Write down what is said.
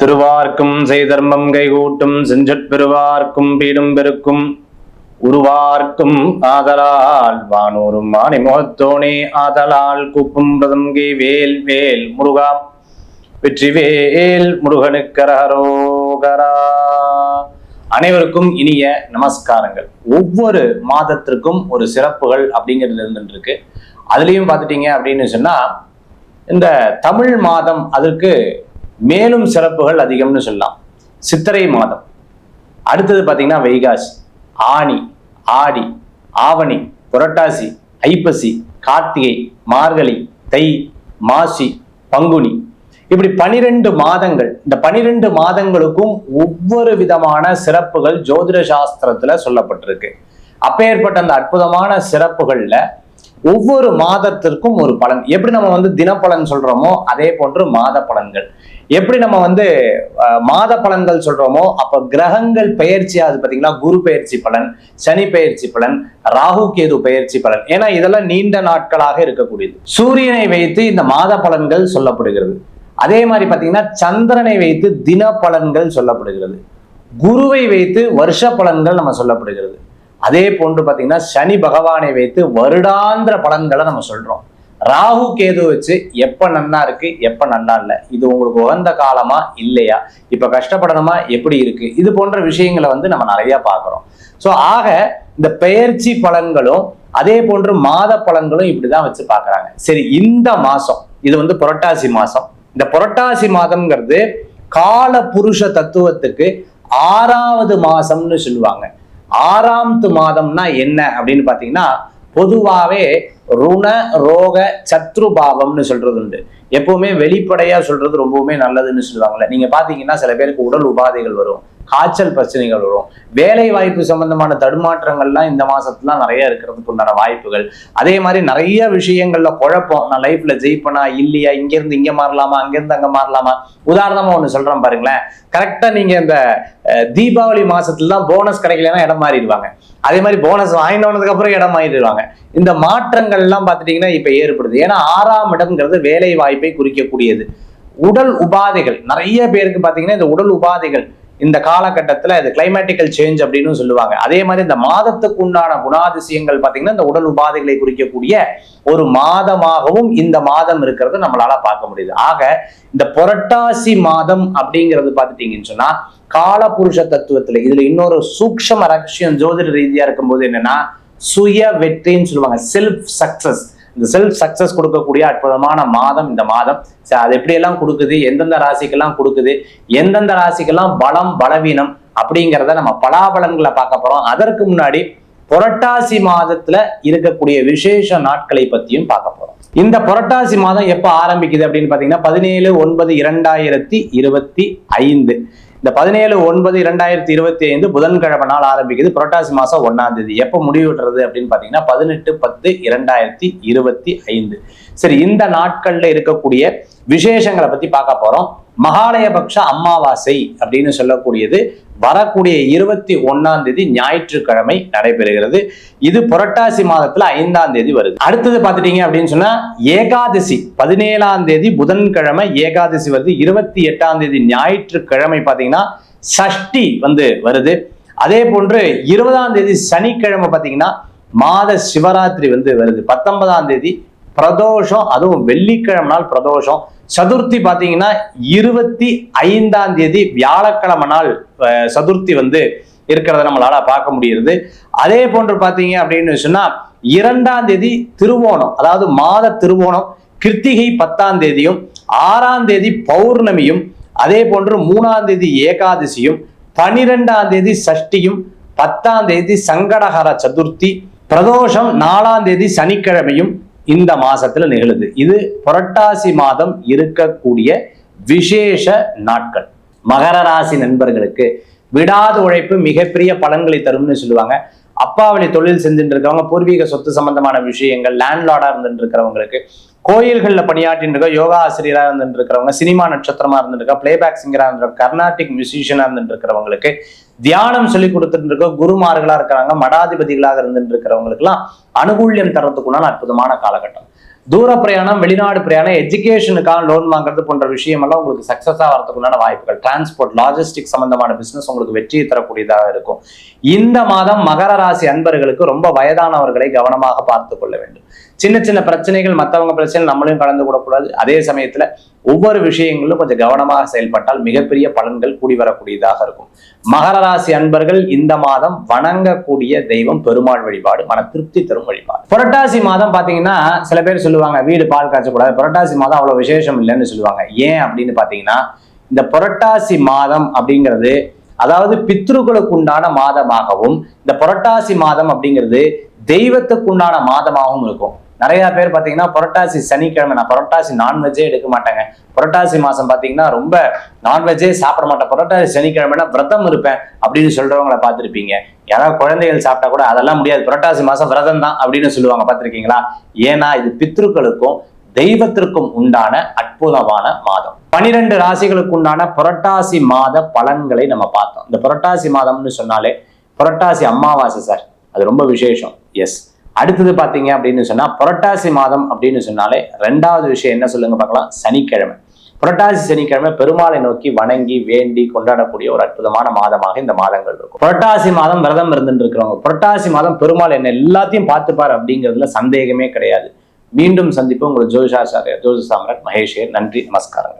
திருவார்க்கும் செய்தர்மம் கைகூட்டும் செஞ்சற்பெருவார்க்கும் பீடும் பெருக்கும். உருவார்க்கும் ஆதலால் வானூரும் மாணி முகத்தோனே ஆதலால் கூப்பும் பதங்கை வேல் வேல் முருகா. வெற்றிவேல் முருகனுக்கரகரோகரா அனைவருக்கும் இனிய நமஸ்காரங்கள். ஒவ்வொரு மாதத்திற்கும் ஒரு சிறப்புகள் அப்படிங்கிறது இருந்துருக்கு அதுலேயும் பார்த்துட்டீங்க அப்படின்னு சொன்னால் இந்த தமிழ் மாதம் அதற்கு மேலும் சிறப்புகள் அதிகம்னு சொல்லலாம். சித்திரை மாதம். அடுத்தது பார்த்தீங்கன்னா வைகாசி ஆனி ஆடி ஆவணி புரட்டாசி ஐப்பசி கார்த்திகை மார்கழி தை மாசி பங்குனி. இப்படி பனிரெண்டு மாதங்கள் இந்த பனிரெண்டு மாதங்களுக்கும் ஒவ்வொரு விதமான சிறப்புகள் ஜோதிட சாஸ்திரத்துல சொல்லப்பட்டிருக்கு. அப்பேற்பட்ட அந்த அற்புதமான சிறப்புகள்ல ஒவ்வொரு மாதத்திற்கும் ஒரு பலன். எப்படி நம்ம வந்து தினப்பலன் சொல்றோமோ அதே போன்று மாத பலன்கள் எப்படி நம்ம வந்து மாத பலன்கள் சொல்றோமோ அப்ப கிரகங்கள் பெயர்ச்சி அது பார்த்தீங்கன்னா குரு பெயர்ச்சி பலன் சனி பெயர்ச்சி பலன் ராகு கேது பெயர்ச்சி பலன். ஏன்னா இதெல்லாம் நீண்ட நாட்களாக இருக்கக்கூடியது. சூரியனை வைத்து இந்த மாத பலன்கள் சொல்லப்படுகிறது. அதே மாதிரி பாத்தீங்கன்னா சந்திரனை வைத்து தின பலன்கள் சொல்லப்படுகிறது. குருவை வைத்து வருஷ பலன்கள் நம்ம சொல்லப்படுகிறது. அதே போன்று பார்த்தீங்கன்னா சனி பகவானை வைத்து வருடாந்திர பலன்களை நம்ம சொல்றோம். ராகு கேது வச்சு எப்ப நன்னா இருக்கு எப்ப நல்லா இல்லை. இது உங்களுக்கு உகந்த காலமா இல்லையா? இப்ப கஷ்டப்படணுமா? எப்படி இருக்கு? இது போன்ற விஷயங்களை வந்து நம்ம நிறைய பார்க்குறோம். ஸோ ஆக இந்த பெயர்ச்சி பலன்களும் அதே போன்று மாத பலன்களும் இப்படிதான் வச்சு பார்க்குறாங்க. சரி இந்த மாசம் இது வந்து புரட்டாசி மாசம். இந்த புரட்டாசி மாதம்ங்கிறது கால புருஷ தத்துவத்துக்கு ஆறாவது மாசம்னு சொல்லுவாங்க. ஆறாம்த்து மாதம்னா என்ன அப்படின்னு பாத்தீங்கன்னா பொதுவாவே ருண ரோக சத்ரு பாவம்னு சொல்றது உண்டு. எப்பவுமே வெளிப்படையா சொல்றது ரொம்பவுமே நல்லதுன்னு சொல்லுவாங்கல்ல. நீங்க பாத்தீங்கன்னா சில பேருக்கு உடல் உபாதைகள் வரும். காய்ச்சல் பிரச்சனைகள் வரும். வேலை வாய்ப்பு சம்பந்தமான தடுமாற்றங்கள்லாம் இந்த மாசத்துல நிறைய இருக்கிறதுக்கு உண்டான வாய்ப்புகள். அதே மாதிரி நிறைய விஷயங்கள்ல குழப்பம். நான் லைஃப்ல ஜெயிப்பனா இல்லையா இங்க இருந்து இங்க மாறலாமா அங்க இருந்து அங்க மாறலாமா? உதாரணமா ஒண்ணு சொல்றேன் பாருங்களேன். கரெக்டா நீங்க இந்த அஹ், தீபாவளி மாசத்துல தான் போனஸ் கிடைக்கலன்னா இடம் மாறிடுவாங்க. அதே மாதிரி போனஸ் வாங்கினதுக்கு அப்புறம் இடம் மாறிடுவாங்க. இந்த மாற்றங்கள் எல்லாம் பார்த்துட்டீங்கன்னா இப்ப ஏற்படுது. ஏன்னா ஆறாம் இடம்ங்கிறது வேலை வாய்ப்பை குறிக்கக்கூடியது. உடல் உபாதைகள். நிறைய பேருக்கு பாத்தீங்கன்னா இந்த உடல் உபாதைகள் இந்த காலகட்டத்தில் இது கிளைமேட்டிக்கல் சேஞ்ச் அப்படின்னு சொல்லுவாங்க. அதே மாதிரி இந்த மாதத்துக்கு உண்டான குணாதிசயங்கள் பார்த்தீங்கன்னா இந்த உடல் உபாதைகளை குறிக்கக்கூடிய ஒரு மாதமாகவும் இந்த மாதம் இருக்கிறது நம்மளால பார்க்க முடியுது. ஆக இந்த புரட்டாசி மாதம் அப்படிங்கிறது பார்த்துட்டீங்கன்னு சொன்னா காலபுருஷ தத்துவத்துல இதுல இன்னொரு சூக்ஷம ரகசியம் ஜோதிட ரீதியா இருக்கும்போது என்னன்னா சுய வெற்றின்னு சொல்லுவாங்க. செல்ஃப் சக்சஸ் இந்த செல்ஃப் சக்சஸ் கொடுக்கக்கூடிய அற்புதமான மாதம் இந்த மாதம். சரி, அது எப்படியெல்லாம் கொடுக்குது? எந்தெந்த ராசிக்கெல்லாம் கொடுக்குது? எந்தெந்த ராசிக்கெல்லாம் பலம் பலவீனம் அப்படிங்கிறத நம்ம பலாபலன்களை பார்க்க போறோம். அதற்கு முன்னாடி புரட்டாசி மாதத்துல இருக்கக்கூடிய விசேஷ நாட்களை பத்தியும் பார்க்க போறோம். இந்த புரட்டாசி மாதம் எப்ப ஆரம்பிக்குது அப்படின்னு பாத்தீங்கன்னா பதினேழு ஒன்பது இரண்டாயிரத்தி இருபத்தி ஐந்து. இந்த பதினேழு ஒன்பது இரண்டாயிரத்தி இருபத்தி ஐந்து புதன்கிழமை நாள் ஆரம்பிக்குது. புரட்டாசி மாசம் ஒன்னாம் தேதி. எப்போ முடிவுடுறது அப்படின்னு பாத்தீங்கன்னா பதினெட்டு பத்து இரண்டாயிரத்தி இருபத்தி ஐந்து சரி இந்த நாட்கள்ல இருக்கக்கூடிய விசேஷங்களை பத்தி பார்க்க போறோம். மகாலயபக்ஷ அமாவாசை அப்படின்னு சொல்லக்கூடியது வரக்கூடிய இருபத்தி ஒன்னாம் தேதி ஞாயிற்றுக்கிழமை நடைபெறுகிறது. இது புரட்டாசி மாதத்துல ஐந்தாம் தேதி வருது. அடுத்தது பார்த்துட்டீங்க அப்படின்னு சொன்னா ஏகாதசி பதினேழாம் தேதி புதன்கிழமை ஏகாதசி வருது. இருபத்தி எட்டாம் தேதி ஞாயிற்றுக்கிழமை பார்த்தீங்கன்னா சஷ்டி வந்து வருது. அதே போன்று இருபதாம் தேதி சனிக்கிழமை பார்த்தீங்கன்னா மாத சிவராத்திரி வந்து வருது. பத்தொன்பதாம் தேதி பிரதோஷம் அதுவும் வெள்ளிக்கிழமை நாள் பிரதோஷம். சதுர்த்தி பார்த்தீங்கன்னா இருபத்தி ஐந்தாம் தேதி வியாழக்கிழமை நாள் சதுர்த்தி வந்து இருக்கிறத நம்மளால பார்க்க முடியுது அதே போன்று பார்த்தீங்க அப்படின்னு சொன்னா இரண்டாம் தேதி திருவோணம் அதாவது மாத திருவோணம் கிருத்திகை பத்தாம் தேதியும் ஆறாம் தேதி பௌர்ணமியும் அதே போன்று மூணாம் தேதி ஏகாதசியும் பனிரெண்டாம் தேதி சஷ்டியும் பத்தாம் தேதி சங்கடஹர சதுர்த்தி பிரதோஷம் நாலாம் தேதி சனிக்கிழமையும் இந்த மாசத்துல நிகழுது. இது புரட்டாசி மாதம் இருக்கக்கூடிய விசேஷ நாட்கள். மகர ராசி நண்பர்களுக்கு விடாத உழைப்பு மிகப்பெரிய பலன்களை தரும்னு சொல்லுவாங்க. அப்பா வழி தொழில் செஞ்சுட்டு இருக்கவங்க பூர்வீக சொத்து சம்பந்தமான விஷயங்கள் லேண்ட்லார்டா இருந்துட்டு இருக்கிறவங்களுக்கு கோயில்களில் பணியாற்றிட்டு இருக்க யோகா ஆசிரியராக இருந்துட்டு இருக்கிறவங்க சினிமா நட்சத்திரமா இருந்துட்டு பிளேபேக் சிங்கராக இருந்துட்டு கர்நாடிக் மியூசிஷியனாக இருந்துட்டு இருக்கிறவங்களுக்கு தியானம் சொல்லி கொடுத்துட்டு இருக்க இருக்கிறாங்க மடாதிபதிகளாக இருந்துட்டு இருக்கிறவங்களுக்குலாம் அனுகூல்யம் தரத்துக்குண்டான அற்புதமான காலகட்டம். தூர பிரயாணம் வெளிநாடு பிரயாணம் எஜுகேஷனுக்காக லோன் வாங்குறது போன்ற விஷயமெல்லாம் உங்களுக்கு சக்ஸஸாக வரதுக்குள்ளான வாய்ப்புகள். டிரான்ஸ்போர்ட் லாஜிஸ்டிக் சம்பந்தமான பிசினஸ் உங்களுக்கு வெற்றியை தரக்கூடியதாக இருக்கும். இந்த மாதம் மகர ராசி அன்பர்களுக்கு ரொம்ப வயதானவர்களை கவனமாக பார்த்து கொள்ள வேண்டும். சின்ன சின்ன பிரச்சனைகள் மற்றவங்க பிரச்சனை நம்மளையும் கலந்து கூடக்கூடாது அதே சமயத்தில் ஒவ்வொரு விஷயங்களும் கொஞ்சம் கவனமாக செயல்பட்டால் மிகப்பெரிய பலன்கள் கூடி வரக்கூடியதாக இருக்கும். மகர ராசி அன்பர்கள் இந்த மாதம் வணங்கக்கூடிய தெய்வம் பெருமாள் வழிபாடு மன திருப்தி தரும் வழிபாடு. புரட்டாசி மாதம் பாத்தீங்கன்னா சில பேர் சொல்லுவாங்க வீடு பால் காய்ச்சக்கூடாது. புரட்டாசி மாதம் அவ்வளவு விசேஷம் இல்லைன்னு சொல்லுவாங்க. ஏன் அப்படின்னு பாத்தீங்கன்னா இந்த புரட்டாசி மாதம் அப்படிங்கிறது அதாவது பித்ருக்களுக்கு உண்டான மாதமாகவும் இந்த புரட்டாசி மாதம் அப்படிங்கிறது தெய்வத்துக்கு உண்டான மாதமாகவும் இருக்கும். நிறைய பேர் பார்த்தீங்கன்னா புரட்டாசி சனிக்கிழமை நான் புரட்டாசி நான்வெஜ்ஜே எடுக்க மாட்டேங்க. புரட்டாசி மாதம் பார்த்தீங்கன்னா ரொம்ப நான்வெஜ்ஜே சாப்பிட மாட்டேன். புரட்டாசி சனிக்கிழமைனா விரதம் இருப்பேன் அப்படின்னு சொல்கிறவங்கள பார்த்துருப்பீங்க. யாராவது குழந்தைகள் சாப்பிட்டா கூட அதெல்லாம் முடியாது. புரட்டாசி மாதம் விரதம் தான் அப்படின்னு சொல்லுவாங்க. பார்த்துருக்கீங்களா? ஏன்னா இது பித்ருக்களுக்கும் தெய்வத்திற்கும் உண்டான அற்புதமான மாதம். பனிரெண்டு ராசிகளுக்கு உண்டான புரட்டாசி மாத பலன்களை நம்ம பார்த்தோம். இந்த புரட்டாசி மாதம்னு சொன்னாலே புரட்டாசி அமாவாசை சார். அது ரொம்ப விசேஷம். எஸ் அடுத்தது பார்த்தீங்க அப்படின்னு சொன்னா புரட்டாசி மாதம் அப்படின்னு சொன்னாலே ரெண்டாவது விஷயம் என்ன சொல்லுங்க பார்க்கலாம் சனிக்கிழமை. புரட்டாசி சனிக்கிழமை பெருமாளை நோக்கி வணங்கி வேண்டி கொண்டாடக்கூடிய ஒரு அற்புதமான மாதமாக இந்த மாதங்கள் இருக்கும். புரட்டாசி மாதம் விரதம் இருந்துட்டு இருக்கிறவங்க புரட்டாசி மாதம் பெருமாள் என்ன எல்லாத்தையும் பார்த்துப்பார் அப்படிங்கிறதுல சந்தேகமே கிடையாது. மீண்டும் சந்திப்பு உங்களுக்கு ஜோதிஷாச்சாரியர் ஜோதி சாம்ராட் மகேஷே நன்றி நமஸ்காரங்கள்.